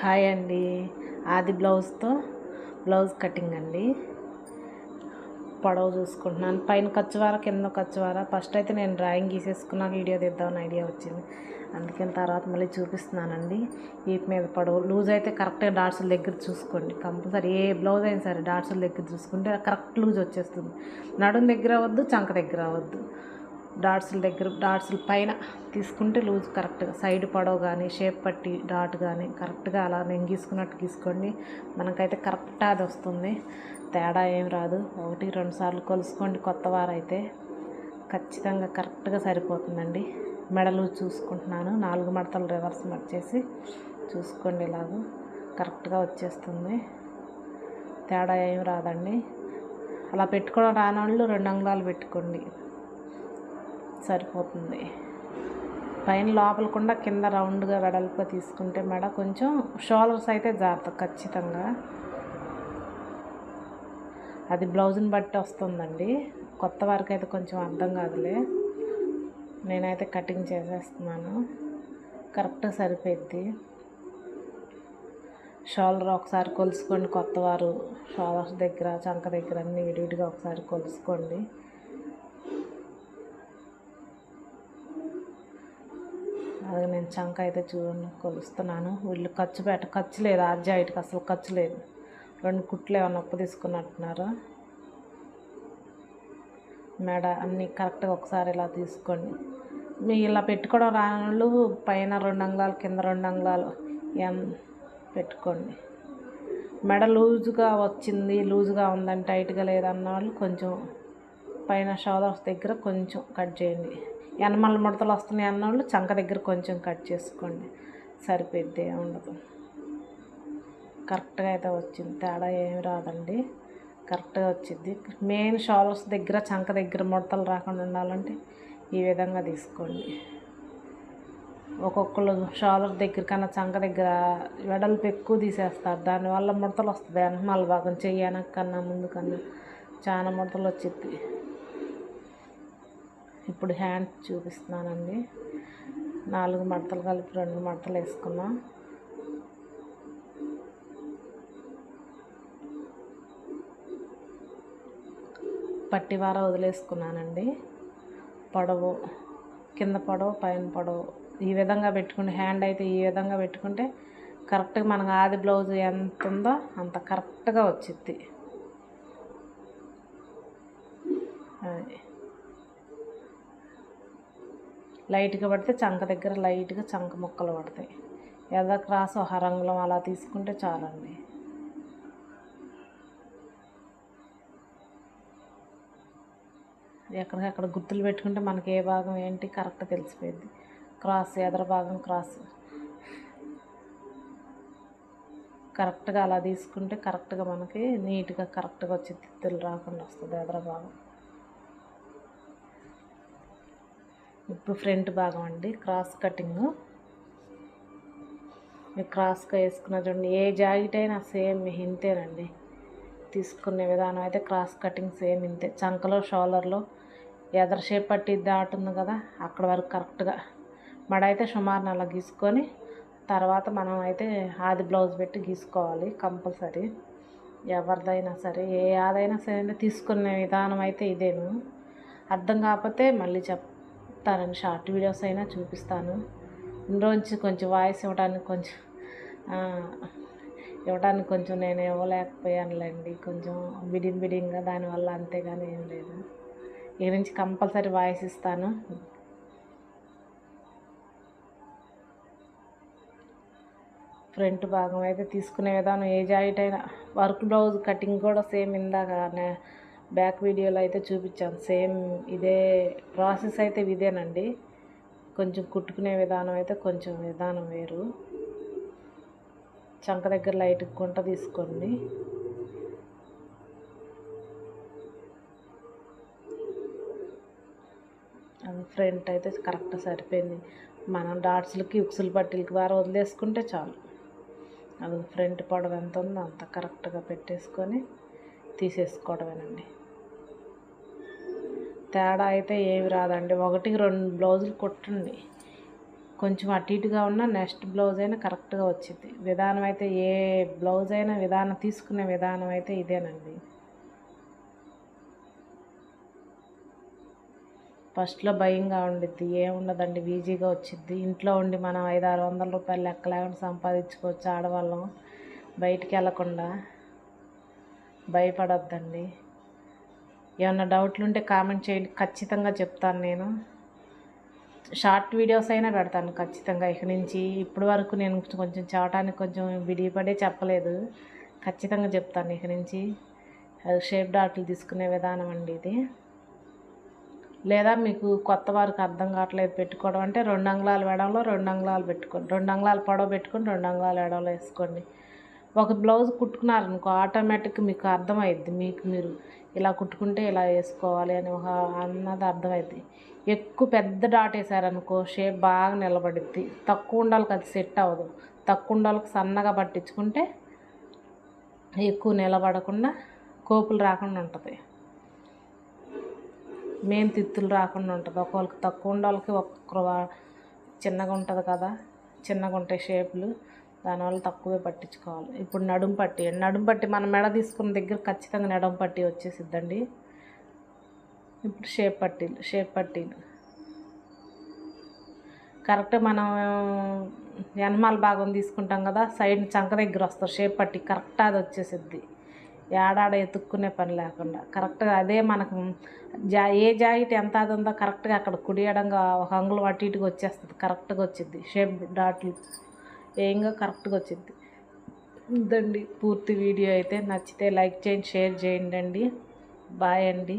Hi అండి. ఆది బ్లౌజ్తో blouse cutting అండి. పొడవు చూసుకుంటున్నాను. పైన ఖర్చువార కింద ఖర్చువార ఫస్ట్ అయితే నేను డ్రాయింగ్ గీసేసుకున్నాక వీడియో తీద్దామని ఐడియా వచ్చింది. అందుకని తర్వాత మళ్ళీ చూపిస్తున్నానండి. వీటి మీద పొడవు. లూజ్ అయితే కరెక్ట్గా డాట్స్ దగ్గర చూసుకోండి. కంపల్సరీ ఏ బ్లౌజ్ అయినా సరే డాట్స్ దగ్గర చూసుకుంటే కరెక్ట్ లూజ్ వచ్చేస్తుంది. నడుం దగ్గర అవ్వద్దు చంక దగ్గర అవ్వద్దు. డాట్స్ల దగ్గర డాట్స్ల పైన తీసుకుంటే లూజ్ కరెక్ట్గా సైడ్ పడవ కానీ షేప్ పట్టి డాట్ కానీ కరెక్ట్గా అలా నేను గీసుకున్నట్టు గీసుకోండి. మనకైతే కరెక్ట్ అది వస్తుంది. తేడా ఏం రాదు. ఒకటి రెండు సార్లు కొలుసుకోండి కొత్త వారైతే. ఖచ్చితంగా కరెక్ట్గా సరిపోతుందండి. మెడలు చూసుకుంటున్నాను. నాలుగు మడతలు రివర్స్ మర్చేసి చూసుకోండి ఇలాగ. కరెక్ట్గా వచ్చేస్తుంది. తేడా ఏం రాదండి. అలా పెట్టుకోవడం రానోళ్ళు రెండు అంగుళాలు పెట్టుకోండి. సరిపోతుంది. పైన లోపలకుండా కింద రౌండ్గా వెడల్పుగా తీసుకుంటే మెడ కొంచెం షోల్డర్స్ అయితే జాగ్రత్త ఖచ్చితంగా. అది బ్లౌజ్ని బట్టి వస్తుందండి. కొత్త వారికి అయితే కొంచెం అర్థం కాదులే. నేనైతే కటింగ్ చేసేస్తున్నాను. కరెక్ట్గా సరిపోయింది షోల్డర్ ఒకసారి కొలుసుకోండి కొత్తవారు. షోల్డర్స్ దగ్గర చంక దగ్గర అన్నీ విడివిడిగా ఒకసారి కొలుసుకోండి. అది నేను చంక అయితే చూడండి కొలుస్తున్నాను. వీళ్ళు ఖర్చు పెట్ట ఖర్చు లేదు ఆర్జాయిట్కి అసలు ఖర్చు లేదు. రెండు కుట్లు ఏమైనా ఉప్పు తీసుకున్నట్టున్నారు. మెడ అన్నీ కరెక్ట్గా ఒకసారి ఇలా తీసుకోండి. మీ ఇలా పెట్టుకోవడం రాళ్ళు పైన రెండు అంగుళాలు కింద రెండు అంగుళాలు ఎం పెట్టుకోండి. మెడ లూజుగా వచ్చింది లూజుగా ఉందని టైట్గా లేదన్న వాళ్ళు కొంచెం పైన షోదర్స్ దగ్గర కొంచెం కట్ చేయండి. ఎనమల ముడతలు వస్తున్నాయి అన్నవాళ్ళు చంక దగ్గర కొంచెం కట్ చేసుకోండి. సరిపోద్ది ఏం ఉండదు. కరెక్ట్గా అయితే వచ్చింది. తేడా ఏమి రాదండి. కరెక్ట్గా వచ్చింది. మెయిన్ షోల్డర్స్ దగ్గర చంక దగ్గర ముడతలు రాకుండా ఉండాలంటే ఈ విధంగా తీసుకోండి. ఒక్కొక్కరు షోల్డర్ దగ్గర కన్నా చంక దగ్గర వెడల్పు ఎక్కువ తీసేస్తారు. దానివల్ల ముడతలు వస్తుంది వెనకమాల భాగం చెయ్యనక్కన్నా ముందు కన్నా చాలా ముడతలు వచ్చింది ఇప్పుడు హ్యాండ్ చూపిస్తున్నానండి. నాలుగు మడతలు కలిపి రెండు మడతలు వేసుకున్నాం. పట్టివార వదిలేసుకున్నానండి. పొడవు కింద పొడవు పైన పొడవు. ఈ విధంగా పెట్టుకుంటే హ్యాండ్ అయితే ఈ విధంగా పెట్టుకుంటే కరెక్ట్గా మనకు ఆది బ్లౌజ్ ఎంత ఉందో అంత కరెక్ట్గా వచ్చింది అది. లైట్గా పడితే చంక దగ్గర లైట్గా చంక ముక్కలు పడతాయి. ఎద క్రాస్ హరంగులం అలా తీసుకుంటే చాలండి. ఎక్కడికక్కడ గుర్తులు పెట్టుకుంటే మనకి ఏ భాగం ఏంటి కరెక్ట్ తెలిసిపోయింది. క్రాస్ ఎదర భాగం క్రాస్. కరెక్ట్గా అలా తీసుకుంటే కరెక్ట్గా మనకి నీట్గా కరెక్ట్గా వచ్చి తిత్తులు రాకుండా వస్తుంది ఎదర భాగం. ఇప్పుడు ఫ్రంట్ భాగం అండి క్రాస్ కటింగ్. మీరు క్రాస్గా వేసుకున్న చూడండి ఏ జాకెట్ అయినా సేమ్ ఇంతేనండి తీసుకునే విధానం అయితే క్రాస్ కటింగ్ సేమ్ ఇంతే. చంకలో షోలర్లో ఎదర షేప్ పట్టి దాటుంది కదా అక్కడ వరకు కరెక్ట్గా. మడ అయితే సుమారు అలా గీసుకొని తర్వాత మనం అయితే ఆది బ్లౌజ్ పెట్టి గీసుకోవాలి కంపల్సరీ. ఎవరిదైనా సరే ఏ ఆదైనా సరే తీసుకునే విధానం అయితే ఇదేను. అర్థం కాకపోతే మళ్ళీ తనని షార్ట్ వీడియోస్ అయినా చూపిస్తాను. ఇందులోంచి కొంచెం వాయిస్ ఇవ్వడానికి కొంచెం ఇవ్వడానికి కొంచెం నేను ఇవ్వలేకపోయానులేండి. కొంచెం బిడింగ్ బిడింగ్గా దానివల్ల అంతేగాని ఏం లేదు. ఇక నుంచి కంపల్సరీ వాయిస్ ఇస్తాను. ఫ్రంట్ భాగం అయితే తీసుకునే విధానం ఏ జాయిట్ అయినా వర్క్ బ్లౌజ్ కటింగ్ కూడా సేమ్ ఇందాక బ్యాక్ వీడియోలో అయితే చూపించాను సేమ్ ఇదే ప్రాసెస్ అయితే ఇదేనండి. కొంచెం కుట్టుకునే విధానం అయితే కొంచెం విధానం వేరు. చంక దగ్గర లైట్ గుంట తీసుకోండి. అది ఫ్రంట్ అయితే కరెక్ట్ సరిపోయింది. మనం డాట్స్లకి ఉక్సులు పట్టిలకి వారు వదిలేసుకుంటే చాలు. అది ఫ్రంట్ పొడవు ఎంత ఉందో అంత కరెక్ట్గా పెట్టేసుకొని తీసేసుకోవడమేనండి. తేడా అయితే ఏమి రాదండి. ఒకటికి రెండు బ్లౌజులు కుట్టండి. కొంచెం అటు ఇటుగా ఉన్న నెక్స్ట్ బ్లౌజ్ అయినా కరెక్ట్గా వచ్చింది విధానం అయితే ఏ బ్లౌజ్ అయినా విధానం తీసుకునే విధానం అయితే ఇదేనండి. ఫస్ట్లో భయంగా ఉండిద్ది. ఏముండదండి ఈజీగా వచ్చిద్ది. ఇంట్లో ఉండి మనం ఐదు ఆరు వందల రూపాయలు లెక్క లేకుండా సంపాదించుకోవచ్చు ఆడవాళ్ళం. బయటికి వెళ్ళకుండా భయపడొద్దండి. ఏమన్నా డౌట్లు ఉంటే కామెంట్ చేయండి. ఖచ్చితంగా చెప్తాను నేను. షార్ట్ వీడియోస్ అయినా పెడతాను ఖచ్చితంగా ఇక నుంచి. ఇప్పటి వరకు నేను కొంచెం చెప్పడానికి కొంచెం విడిపడే చెప్పలేదు. ఖచ్చితంగా చెప్తాను ఇక నుంచి. అది షేప్ డాట్లు తీసుకునే విధానం అండి ఇది. లేదా మీకు కొత్త వారికి అర్థం కావట్లేదు పెట్టుకోవడం అంటే రెండు అంగుళాలు వెడంలో రెండు అంగుళాలు పెట్టుకోండి. రెండు అంగుళాలు పొడవ పెట్టుకొని రెండు అంగుళాలు ఎడవలో వేసుకోండి. ఒక బ్లౌజ్ కుట్టుకున్నారనుకో ఆటోమేటిక్ మీకు అర్థమైద్ది. మీకు మీరు ఇలా కుట్టుకుంటే ఇలా వేసుకోవాలి అని ఒక అన్నది అర్థమైద్ది. ఎక్కువ పెద్ద డాట్ వేసారనుకో షేప్ బాగా నిలబడిద్ది. తక్కువ ఉండాలికి అది సెట్ అవ్వదు. తక్కువ ఉండాలకు సన్నగా పట్టించుకుంటే ఎక్కువ నిలబడకుండా కోపులు రాకుండా ఉంటుంది. మెయిన్ తిత్తులు రాకుండా ఉంటుంది. ఒకళ్ళకి తక్కువ ఉండాలకి ఒక్కొక్కరు చిన్నగా ఉంటుంది కదా చిన్నగా ఉంటాయి షేపులు దానివల్ల తక్కువే పట్టించుకోవాలి. ఇప్పుడు నడుం పట్టి నడుం పట్టి మనం మెడ తీసుకున్న దగ్గర ఖచ్చితంగా నడుం పట్టి వచ్చేసిద్దండి. ఇప్పుడు షేప్ పట్టీలు షేప్ పట్టీలు. కరెక్ట్ మనం ఎనమాల భాగం తీసుకుంటాం కదా సైడ్ చంక దగ్గర వస్తారు షేప్ పట్టి కరెక్ట్ అది వచ్చేసిద్ది. ఏడాడ ఎత్తుక్కునే పని లేకుండా. కరెక్ట్గా అదే మనకు జా ఏ జాకెట్ ఎంత అది ఉందో కరెక్ట్గా అక్కడ కుడియడంగా ఒక అంగుళం అటు ఇటుగా వచ్చేస్తుంది కరెక్ట్గా వచ్చింది షేప్ డాట్లు. ఏంగా కరెక్ట్గా వచ్చింది. ఇదండి పూర్తి వీడియో అయితే నచ్చితే లైక్ చేయండి షేర్ చేయండి అండి. బాయ్ అండి.